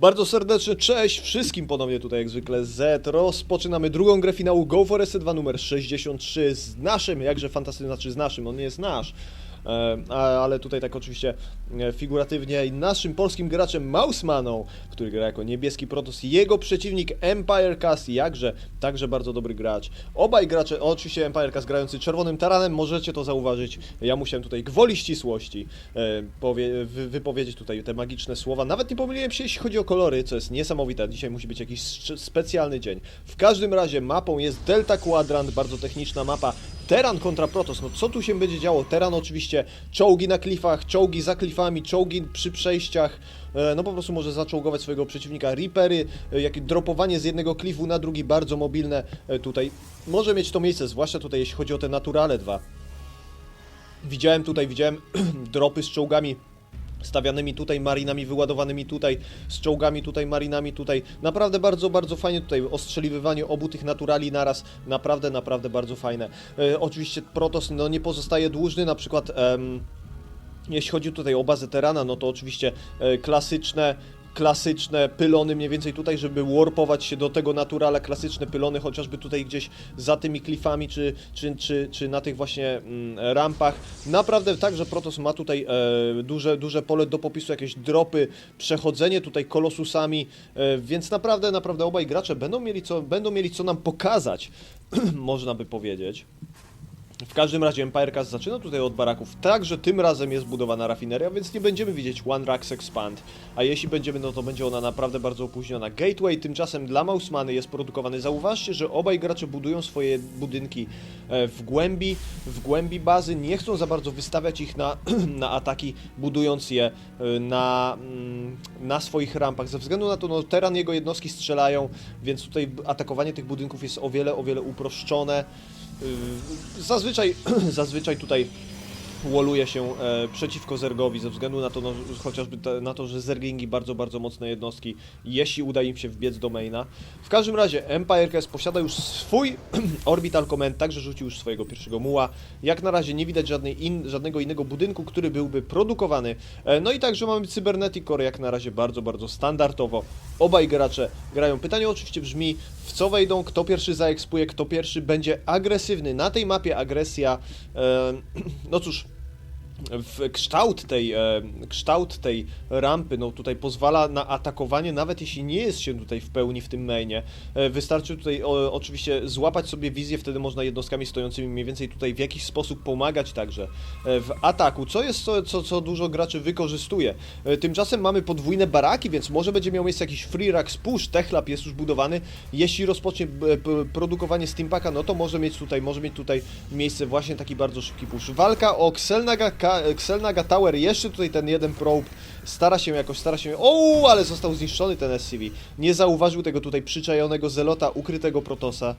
Bardzo serdeczne cześć wszystkim ponownie tutaj jak zwykle Z. Rozpoczynamy drugą grę finału Go for S2 numer 63 z naszym, jakże fantastycznym, znaczy z naszym, on nie jest nasz. E, ale tutaj tak oczywiście e, figuratywnie naszym polskim graczem Mausmaną, który gra jako niebieski Protoss, jego przeciwnik Empire Cast, jakże, także bardzo dobry gracz. Obaj gracze, oczywiście Empire Cast grający czerwonym taranem, możecie to zauważyć, ja musiałem tutaj gwoli ścisłości e, powie, wy, wypowiedzieć tutaj te magiczne słowa, nawet nie pomyliłem się jeśli chodzi o kolory, co jest niesamowite, dzisiaj musi być jakiś specjalny dzień. W każdym razie mapą jest Delta Quadrant, bardzo techniczna mapa, Teran kontra Protoss, no co tu się będzie działo? Teran oczywiście, czołgi na klifach, czołgi za klifami, czołgi przy przejściach, e, no po prostu może zaczołgować swojego przeciwnika. Reapery, e, jak dropowanie z jednego klifu na drugi, bardzo mobilne e, tutaj. Może mieć to miejsce, zwłaszcza tutaj jeśli chodzi o te Naturale 2. Widziałem tutaj, widziałem dropy z czołgami stawianymi tutaj, marinami wyładowanymi tutaj, z czołgami tutaj, marinami tutaj. Naprawdę bardzo, bardzo fajnie tutaj ostrzeliwywanie obu tych naturali naraz. Naprawdę, naprawdę bardzo fajne. E, oczywiście Protoss no, nie pozostaje dłużny, na przykład... em, jeśli chodzi tutaj o bazę Terana, no to oczywiście e, klasyczne, klasyczne pylony mniej więcej tutaj, żeby warpować się do tego naturala, klasyczne pylony chociażby tutaj gdzieś za tymi klifami, czy, czy, czy, czy na tych właśnie mm, rampach. Naprawdę tak, że Protoss ma tutaj e, duże, duże pole do popisu, jakieś dropy, przechodzenie tutaj kolosusami, e, więc naprawdę, naprawdę obaj gracze będą mieli co, będą mieli co nam pokazać, można by powiedzieć. W każdym razie Empire Cast zaczyna tutaj od baraków, także tym razem jest budowana rafineria, więc nie będziemy widzieć One Racks Expand, a jeśli będziemy, no to będzie ona naprawdę bardzo opóźniona. Gateway tymczasem dla Mausmany jest produkowany. Zauważcie, że obaj gracze budują swoje budynki e, w głębi, w głębi bazy, nie chcą za bardzo wystawiać ich na, na ataki, budując je e, na, mm, na swoich rampach. Ze względu na to, no teran jego jednostki strzelają, więc tutaj atakowanie tych budynków jest o wiele, o wiele uproszczone. Yy, Zazwyczaj, zazwyczaj tutaj woluje się e, przeciwko Zergowi ze względu na to, no, chociażby na to, że Zerglingi bardzo, bardzo mocne jednostki, jeśli uda im się wbiec do maina. W każdym razie Empire Cast posiada już swój Orbital Command, także rzucił już swojego pierwszego muła. Jak na razie nie widać żadnej in, żadnego innego budynku, który byłby produkowany. E, no i także mamy Cybernetic Core, jak na razie bardzo, bardzo standardowo. Obaj gracze grają. Pytanie oczywiście brzmi, w co wejdą, kto pierwszy zaekspuje, kto pierwszy będzie agresywny. Na tej mapie agresja, no cóż, w kształt tej, e, kształt tej rampy, no tutaj pozwala na atakowanie, nawet jeśli nie jest się tutaj w pełni w tym mainie. E, wystarczy tutaj o, oczywiście złapać sobie wizję, wtedy można jednostkami stojącymi mniej więcej tutaj w jakiś sposób pomagać także e, w ataku, co jest co, co, co dużo graczy wykorzystuje. Tymczasem mamy podwójne baraki, więc może będzie miał miejsce jakiś free rack push, Techlab jest już budowany. Jeśli rozpocznie produkowanie Steampaka, no to może mieć tutaj, może mieć tutaj miejsce właśnie taki bardzo szybki push. Walka o Xelnaga, Ka- Xelnaga Tower, jeszcze tutaj ten jeden probe stara się jakoś, stara się... O, ale został zniszczony ten SCV. Nie zauważył tego tutaj przyczajonego Zelota, ukrytego Protosa.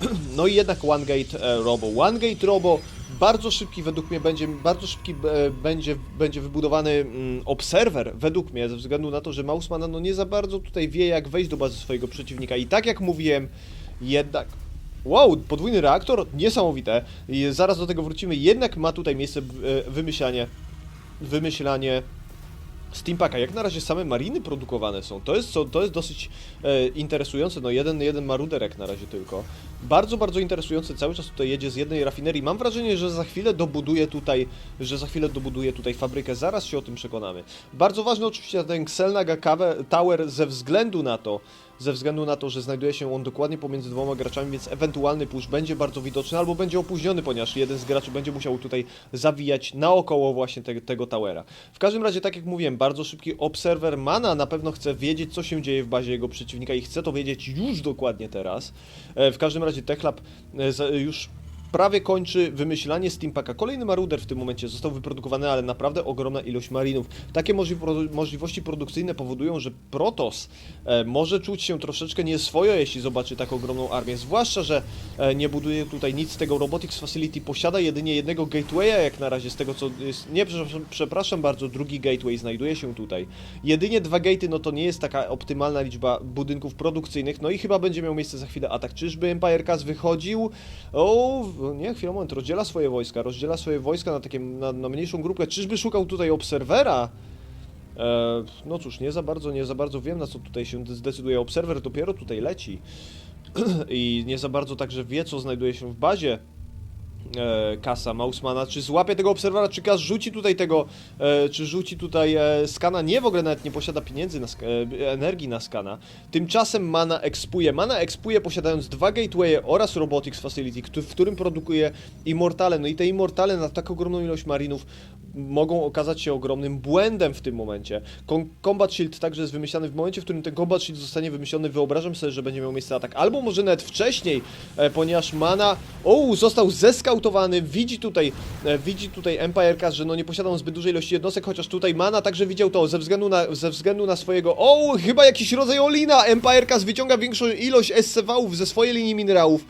No i jednak One Gate e, Robo. One Gate Robo bardzo szybki według mnie będzie, bardzo szybki e, będzie, będzie wybudowany mm, obserwer według mnie, ze względu na to, że Mausman no nie za bardzo tutaj wie jak wejść do bazy swojego przeciwnika i tak jak mówiłem, jednak Wow, podwójny reaktor, niesamowite. I zaraz do tego wrócimy. Jednak ma tutaj miejsce e, wymyślanie, wymyślanie Steampaka. Jak na razie same mariny produkowane są. To jest, to jest dosyć e, interesujące. No jeden, jeden maruderek na razie tylko. Bardzo, bardzo interesujące. Cały czas tutaj jedzie z jednej rafinerii. Mam wrażenie, że za chwilę dobuduje tutaj, że za chwilę dobuduje tutaj fabrykę. Zaraz się o tym przekonamy. Bardzo ważny oczywiście ten Xelnaga Tower ze względu na to, ze względu na to, że znajduje się on dokładnie pomiędzy dwoma graczami, więc ewentualny push będzie bardzo widoczny albo będzie opóźniony, ponieważ jeden z graczy będzie musiał tutaj zawijać naokoło właśnie te, tego towera. W każdym razie, tak jak mówiłem, bardzo szybki obserwer Mana na pewno chce wiedzieć, co się dzieje w bazie jego przeciwnika i chce to wiedzieć już dokładnie teraz. E, W każdym razie Techlab e, już prawie kończy wymyślanie Steampaka. Kolejny maruder w tym momencie został wyprodukowany, ale naprawdę ogromna ilość marinów. Takie możliwości produkcyjne powodują, że Protoss e, może czuć się troszeczkę nieswojo, jeśli zobaczy tak ogromną armię. Zwłaszcza, że e, nie buduje tutaj nic z tego Robotics Facility, posiada jedynie jednego gatewaya, jak na razie z tego co jest. Nie, przepraszam, bardzo, drugi gateway znajduje się tutaj. Jedynie dwa gatey, no to nie jest taka optymalna liczba budynków produkcyjnych, no i chyba będzie miał miejsce za chwilę atak. Czyżby Empire Cast wychodził? O, nie, chwilę, moment, rozdziela swoje wojska, rozdziela swoje wojska na takie, na, na mniejszą grupę. Czyżby szukał tutaj obserwera? E, no cóż, nie za bardzo, nie za bardzo wiem, na co tutaj się zdecyduje. Obserwer dopiero tutaj leci i nie za bardzo także wie, co znajduje się w bazie e, Kasa Mausmana, czy złapie tego obserwera, czy Kas rzuci tutaj tego, e, czy rzuci tutaj e, skana, nie w ogóle nawet nie posiada pieniędzy, na e, energii na skana, tymczasem Mana ekspuje, Mana ekspuje posiadając dwa gatewaye oraz Robotics Facility, któ- w którym produkuje Immortale, no i te Immortale na tak ogromną ilość marinów mogą okazać się ogromnym błędem w tym momencie. Combat Shield także jest wymyślany w momencie, w którym ten Combat Shield zostanie wymyślony, wyobrażam sobie, że będzie miał miejsce atak, albo może nawet wcześniej, e, ponieważ Mana, o, został zeskautowany, widzi tutaj, e, widzi tutaj Empire Cast, że no nie posiada on zbyt dużej ilości jednostek, chociaż tutaj Mana także widział to ze względu na, ze względu na swojego, o, chyba jakiś rodzaj Olina, Empire Cast wyciąga większą ilość SCV-ów ze swojej linii minerałów,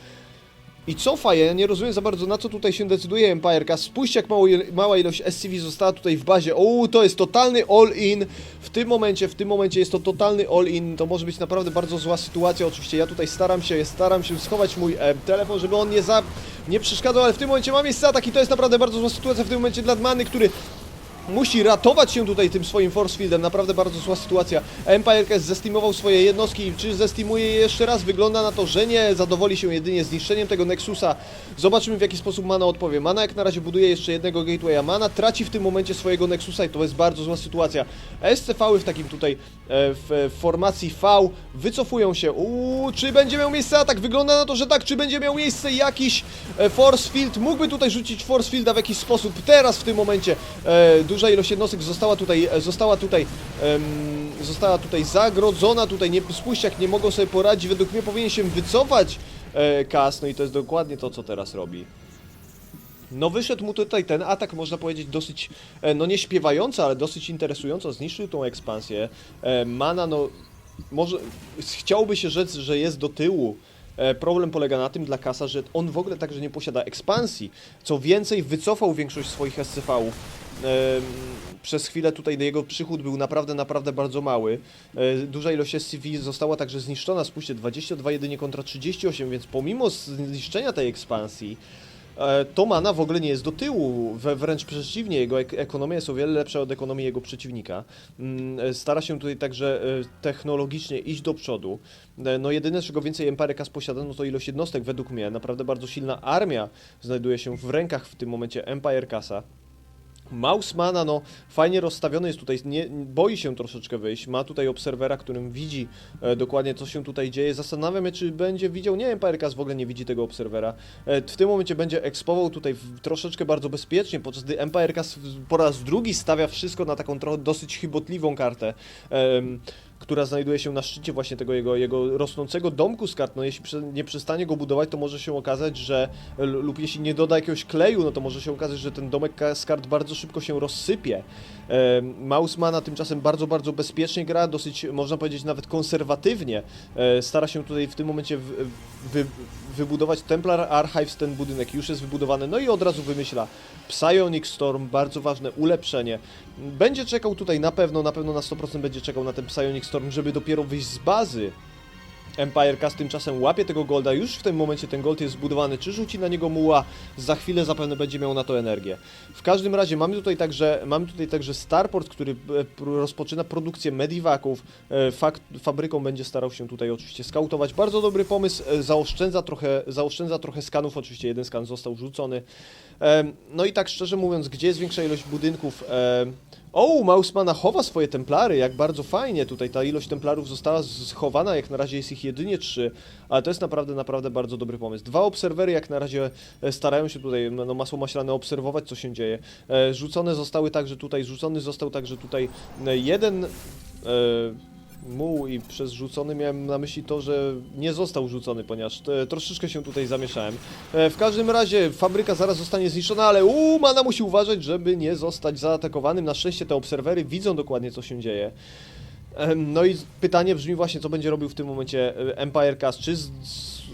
i cofa je, nie rozumiem za bardzo na co tutaj się decyduje Empire Spójrzcie jak mało, mała ilość SCV została tutaj w bazie. O, to jest totalny all-in. W tym momencie, w tym momencie jest to totalny all-in. To może być naprawdę bardzo zła sytuacja. Oczywiście ja tutaj staram się, staram się schować mój e, telefon, żeby on nie za, nie przeszkadzał, ale w tym momencie mam miejsce atak i to jest naprawdę bardzo zła sytuacja w tym momencie dla Dmany, który musi ratować się tutaj tym swoim force fieldem, naprawdę bardzo zła sytuacja. Empire zestimował swoje jednostki, czy zestimuje je jeszcze raz? Wygląda na to, że nie, zadowoli się jedynie zniszczeniem tego Nexusa. Zobaczymy w jaki sposób Mana odpowie. Mana jak na razie buduje jeszcze jednego gatewaya, Mana traci w tym momencie swojego Nexusa i to jest bardzo zła sytuacja. SCV-y w takim tutaj, e, w, w formacji V wycofują się. Uuu, czy będzie miał miejsce atak? Wygląda na to, że tak. Czy będzie miał miejsce jakiś e, force field? Mógłby tutaj rzucić force fielda w jakiś sposób. Teraz w tym momencie e, duża ilość jednostek została tutaj, e, została tutaj, em, została tutaj zagrodzona. Tutaj nie, spójrzcie jak nie mogą sobie poradzić. Według mnie powinien się wycofać e, Kas. No i to jest dokładnie to, co teraz robi. No wyszedł mu tutaj ten atak, można powiedzieć, dosyć, e, no nie śpiewająco, ale dosyć interesująco, zniszczył tą ekspansję. E, Mana, no, może, chciałoby się rzec, że jest do tyłu. E, Problem polega na tym dla Kasa, że on w ogóle także nie posiada ekspansji. Co więcej, wycofał większość swoich SCV-ów. Przez chwilę tutaj jego przychód był naprawdę, naprawdę bardzo mały. E, Duża ilość SCV została także zniszczona. Spójrzcie, 22 jedynie kontra 38, więc pomimo zniszczenia tej ekspansji, e, to Mana w ogóle nie jest do tyłu, wręcz przeciwnie, jego ek ekonomia jest o wiele lepsza od ekonomii jego przeciwnika. Mm, e, Stara się tutaj także e, technologicznie iść do przodu. No jedyne, czego więcej Empire Cast posiada, no to ilość jednostek według mnie. Naprawdę bardzo silna armia znajduje się w rękach w tym momencie Empire Cassa. Mausmana, no fajnie rozstawiony jest tutaj, nie, boi się troszeczkę wyjść, ma tutaj obserwera, którym widzi e, dokładnie co się tutaj dzieje, zastanawiam się czy będzie widział, nie, Empire Cast w ogóle nie widzi tego obserwera, e, w tym momencie będzie ekspował tutaj w, troszeczkę bardzo bezpiecznie, podczas gdy Empire Cast w- po raz drugi stawia wszystko na taką trochę dosyć chybotliwą kartę, em, która znajduje się na szczycie właśnie tego jego, jego rosnącego domku z kart. No jeśli nie przestanie go budować, to może się okazać, że lub jeśli nie doda jakiegoś kleju, no to może się okazać, że ten domek z kart bardzo szybko się rozsypie. E, Mausmana tymczasem bardzo, bardzo bezpiecznie gra, dosyć, można powiedzieć, nawet konserwatywnie. E, stara się tutaj w tym momencie wy, wybudować Templar Archives, ten budynek już jest wybudowany, no i od razu wymyśla Psionic Storm, bardzo ważne ulepszenie. Będzie czekał tutaj na pewno, na pewno na 100% będzie czekał na ten Psionic Storm, żeby dopiero wyjść z bazy. Empire Cast tymczasem łapie tego golda, już w tym momencie ten gold jest zbudowany, czy rzuci na niego muła, za chwilę zapewne będzie miał na to energię. W każdym razie mamy tutaj także, mamy tutaj także Starport, który e, rozpoczyna produkcję medivaków, e, fabryką będzie starał się tutaj oczywiście skautować. Bardzo dobry pomysł, e, zaoszczędza trochę, zaoszczędza trochę skanów, oczywiście jeden skan został rzucony. No i tak szczerze mówiąc, gdzie jest większa ilość budynków? O, Mausmana chowa swoje templary, jak bardzo fajnie. Tutaj ta ilość templarów została schowana, jak na razie jest ich jedynie trzy, ale to jest naprawdę, naprawdę bardzo dobry pomysł. Dwa obserwery jak na razie e, starają się tutaj, no masło maślane, obserwować co się dzieje. E, Rzucone zostały także tutaj, rzucony został także tutaj e, jeden... muł i przez rzucony miałem na myśli to, że nie został rzucony, ponieważ troszeczkę się tutaj zamieszałem. E, w każdym razie fabryka zaraz zostanie zniszczona, ale uuu, Mana musi uważać, żeby nie zostać zaatakowanym. Na szczęście te obserwery widzą dokładnie co się dzieje. No i pytanie brzmi właśnie, co będzie robił w tym momencie e, Empire Cast. Czy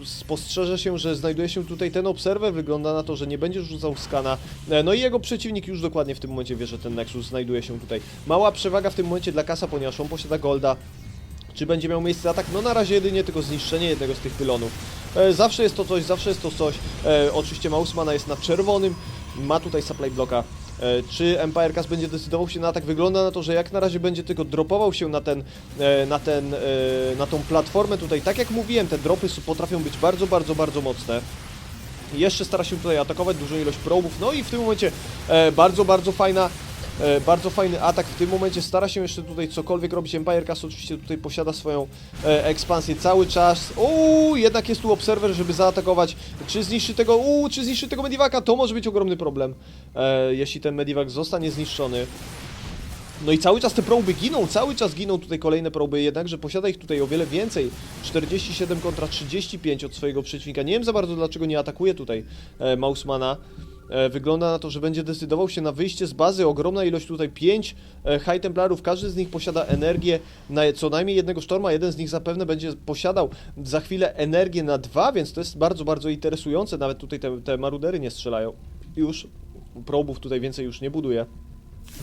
spostrzeże się, że znajduje się tutaj ten obserwer? Wygląda na to, że nie będzie rzucał skana. E, No i jego przeciwnik już dokładnie w tym momencie wie, że ten Nexus znajduje się tutaj. Mała przewaga w tym momencie dla Kasa, ponieważ on posiada Golda. Czy będzie miał miejsce atak? No na razie jedynie tylko zniszczenie jednego z tych pylonów. E, zawsze jest to coś, zawsze jest to coś. Oczywiście Mausmana jest na czerwonym, ma tutaj supply blocka. E, Czy Empire Cast będzie decydował się na atak? Wygląda na to, że jak na razie będzie tylko dropował się na ten, e, na ten, e, na tą platformę tutaj. Tak jak mówiłem, te dropy potrafią być bardzo, bardzo, bardzo mocne. Jeszcze stara się tutaj atakować dużą ilość probów, no i w tym momencie bardzo, bardzo fajna bardzo fajny atak w tym momencie, stara się jeszcze tutaj cokolwiek robić, Empire Cast oczywiście tutaj posiada swoją e, ekspansję cały czas, uuu, jednak jest tu obserwer, żeby zaatakować, czy zniszczy tego, uuu, czy zniszczy tego Medivaka, to może być ogromny problem, e, jeśli ten Medivac zostanie zniszczony. No i cały czas te proby giną, cały czas giną tutaj kolejne proby, jednakże posiada ich tutaj o wiele więcej. 47 kontra 35 od swojego przeciwnika. Nie wiem za bardzo dlaczego nie atakuje tutaj e, Mausmana. E, wygląda na to, że będzie decydował się na wyjście z bazy. Ogromna ilość tutaj 5 e, High Templarów. Każdy z nich posiada energię na co najmniej jednego sztorma. Jeden z nich zapewne będzie posiadał za chwilę energię na dwa, więc to jest bardzo, bardzo interesujące. Nawet tutaj te, te marudery nie strzelają. Już probów tutaj więcej już nie buduje.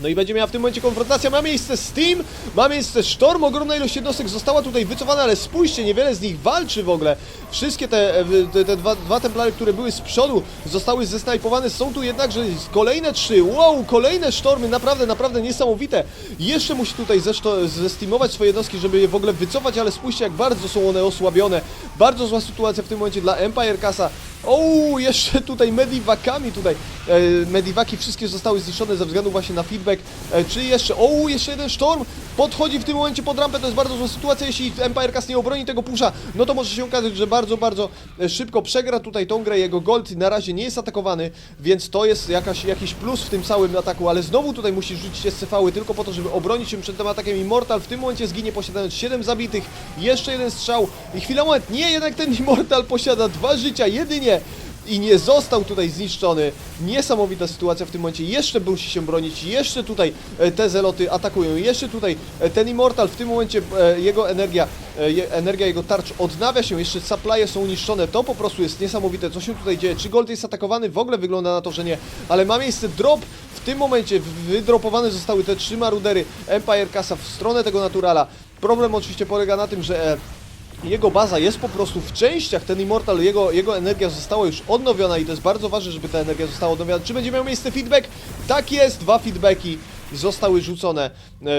No i będzie miała w tym momencie konfrontacja, ma miejsce Steam, ma miejsce Storm, ogromna ilość jednostek została tutaj wycofana, ale spójrzcie, niewiele z nich walczy w ogóle. Wszystkie te, e, te, te dwa, dwa templary, które były z przodu, zostały zesnajpowane, są tu jednakże kolejne trzy, wow, kolejne sztormy, naprawdę, naprawdę niesamowite. Jeszcze musi tutaj zesteamować swoje jednostki, żeby je w ogóle wycofać, ale spójrzcie jak bardzo są one osłabione. Bardzo zła sytuacja w tym momencie dla Empire Casa. O, jeszcze tutaj medivakami tutaj. E, medivaki wszystkie zostały zniszczone ze względu właśnie na feedback. E, czy jeszcze, o, jeszcze jeden sztorm podchodzi w tym momencie pod rampę. To jest bardzo zła sytuacja. Jeśli Empire Cast nie obroni tego pusza, no to może się okazać, że bardzo, bardzo e, szybko przegra tutaj tą grę. Jego gold na razie nie jest atakowany, więc to jest jakaś, jakiś plus w tym całym ataku, ale znowu tutaj musi rzucić SCV-y tylko po to, żeby obronić się przed tym atakiem. Immortal w tym momencie zginie posiadając 7 zabitych, jeszcze jeden strzał i chwila moment, nie, jednak ten Immortal posiada dwa życia jedynie i nie został tutaj zniszczony. Niesamowita sytuacja w tym momencie. Jeszcze musi się bronić, jeszcze tutaj e, te zeloty atakują, jeszcze tutaj e, ten Immortal w tym momencie e, jego energia, energia jego tarcz odnawia się, jeszcze supply'e są niszczone. To po prostu jest niesamowite, co się tutaj dzieje. Czy Gold jest atakowany? W ogóle wygląda na to, że nie, ale ma miejsce drop. W tym momencie wydropowane zostały te trzy marudery Empire Casa w stronę tego Naturala. Problem oczywiście polega na tym, że jego baza jest po prostu w częściach, ten Immortal, jego, jego energia została już odnowiona i to jest bardzo ważne, żeby ta energia została odnowiona. Czy będzie miał miejsce feedback? Tak jest, dwa feedbacki zostały rzucone. E,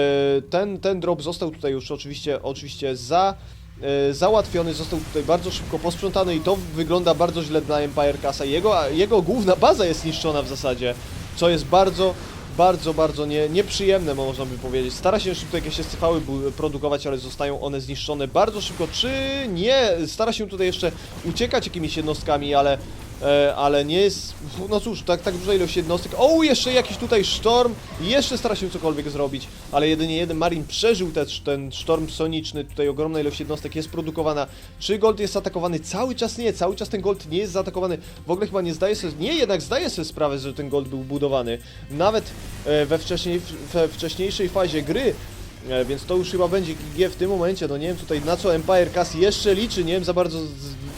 Ten, ten drop został tutaj już oczywiście, oczywiście za, e, załatwiony, został tutaj bardzo szybko posprzątany i to wygląda bardzo źle dla Empire Casa. Jego, jego główna baza jest niszczona w zasadzie, co jest bardzo bardzo, bardzo nie, nieprzyjemne, można by powiedzieć. Stara się tutaj jakieś SCV-y produkować, ale zostają one zniszczone bardzo szybko. Czy nie? Stara się tutaj jeszcze uciekać jakimiś jednostkami, ale, ale nie jest... No cóż, tak, tak duża ilość jednostek. O, jeszcze jakiś tutaj sztorm. Jeszcze stara się cokolwiek zrobić, ale jedynie jeden Marin przeżył te, ten sztorm soniczny. Tutaj ogromna ilość jednostek jest produkowana. Czy Gold jest atakowany? Cały czas nie. Cały czas ten Gold nie jest zaatakowany. W ogóle chyba nie zdaje sobie... Nie, jednak zdaje sobie sprawę, że ten Gold był budowany. Nawet e, we, wcześniej, we wcześniejszej fazie gry E, Więc to już chyba będzie GG w tym momencie, no nie wiem tutaj na co Empire Cast jeszcze liczy, nie wiem za bardzo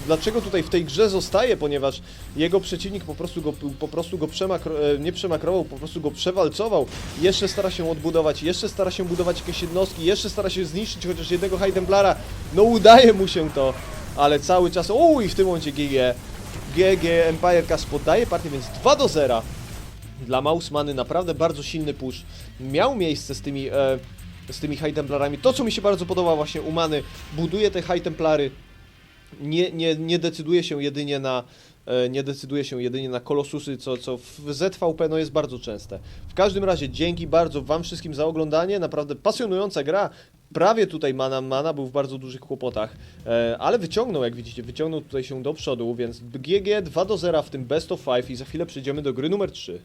dlaczego tutaj w tej grze zostaje, ponieważ jego przeciwnik po prostu go, po prostu go przemakro, e, nie przemakrował, po prostu go przewalcował, jeszcze stara się odbudować, jeszcze stara się budować jakieś jednostki, jeszcze stara się zniszczyć chociaż jednego High Templara, no udaje mu się to, ale cały czas, uuu i w tym momencie GG, GG Empire Cast poddaje partię, więc 2 do 0 dla Mausmany. Naprawdę bardzo silny push. Miał miejsce z tymi, e, z tymi High Templarami. To, co mi się bardzo podoba właśnie u Many, buduje te High Templary, nie, nie, nie decyduje się jedynie na e, nie decyduje się jedynie na kolosusy, co, co w ZVP no jest bardzo częste. W każdym razie dzięki bardzo Wam wszystkim za oglądanie, naprawdę pasjonująca gra. Prawie tutaj Mana, Mana był w bardzo dużych kłopotach, e, ale wyciągnął, jak widzicie, wyciągnął tutaj się do przodu, więc GG 2 do 0 w tym Best of 5 i za chwilę przejdziemy do gry numer 3.